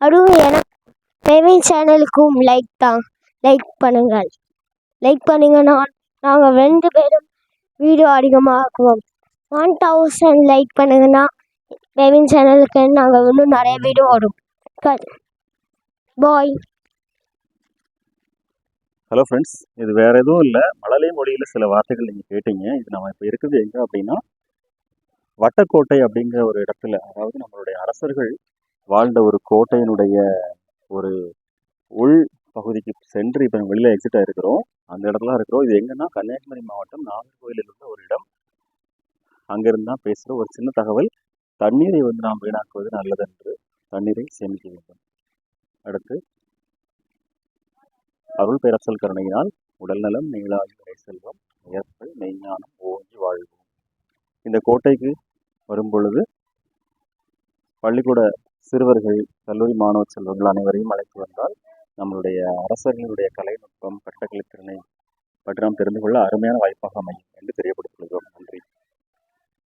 அதுவும் எனக்கு பெவின் சேனலுக்கும் லைக் தான் லைக் பண்ணுங்கள். லைக் பண்ணுங்கன்னா நாங்கள் ரெண்டு பேரும் வீடியோ அதிகமாக்குவோம். ஒன் தௌசண்ட் லைக் பண்ணுங்கன்னா பெவின் சேனலுக்கு நாங்கள் இன்னும் நிறைய வீடியோ வரும் பாய் ஹலோ ஃப்ரெண்ட்ஸ் இது வேற எதுவும் இல்லை. மழலை மொழியில் சில வார்த்தைகள் நீங்கள் கேட்டீங்க. இது நம்ம இப்போ இருக்குது எங்கே அப்படின்னா வட்டக்கோட்டை அப்படிங்கிற ஒரு இடத்துல அதாவது நம்மளுடைய அரசர்கள் வாழ்ந்த ஒரு கோட்டையினுடைய ஒரு உள் பகுதிக்கு சென்று இப்போ வெளியில் எக்ஸிட் ஆகிருக்கிறோம் அந்த இடத்துல இருக்கிறோம். இது எங்கன்னா கன்னியாகுமரி மாவட்டம் நாகர்கோயிலில் உள்ள ஒரு இடம். அங்கிருந்து தான் பேசுகிற ஒரு சின்ன தகவல். தண்ணீரை வந்து நாம் வீணாக்குவது நல்லதென்று தண்ணீரை சேமிக்க வேண்டும். அடுத்து அருள் பேரச்சல் கருணையினால் உடல்நலம் நீளாகி வரை செல்வம் உயர்ப்பு மெய்ஞானம் ஓங்கி வாழ்வோம். இந்த கோட்டைக்கு வரும் பொழுது பள்ளிக்கூட சிறுவர்கள் கல்லூரி மாணவ செல்வர்கள் அனைவரையும் அழைத்து வந்தால் நம்மளுடைய அரசர்களுடைய கலைநுட்பம் கட்டக்கலை திறனை பற்றி நாம் தெரிந்து கொள்ள அருமையான வாய்ப்பாக அமையும்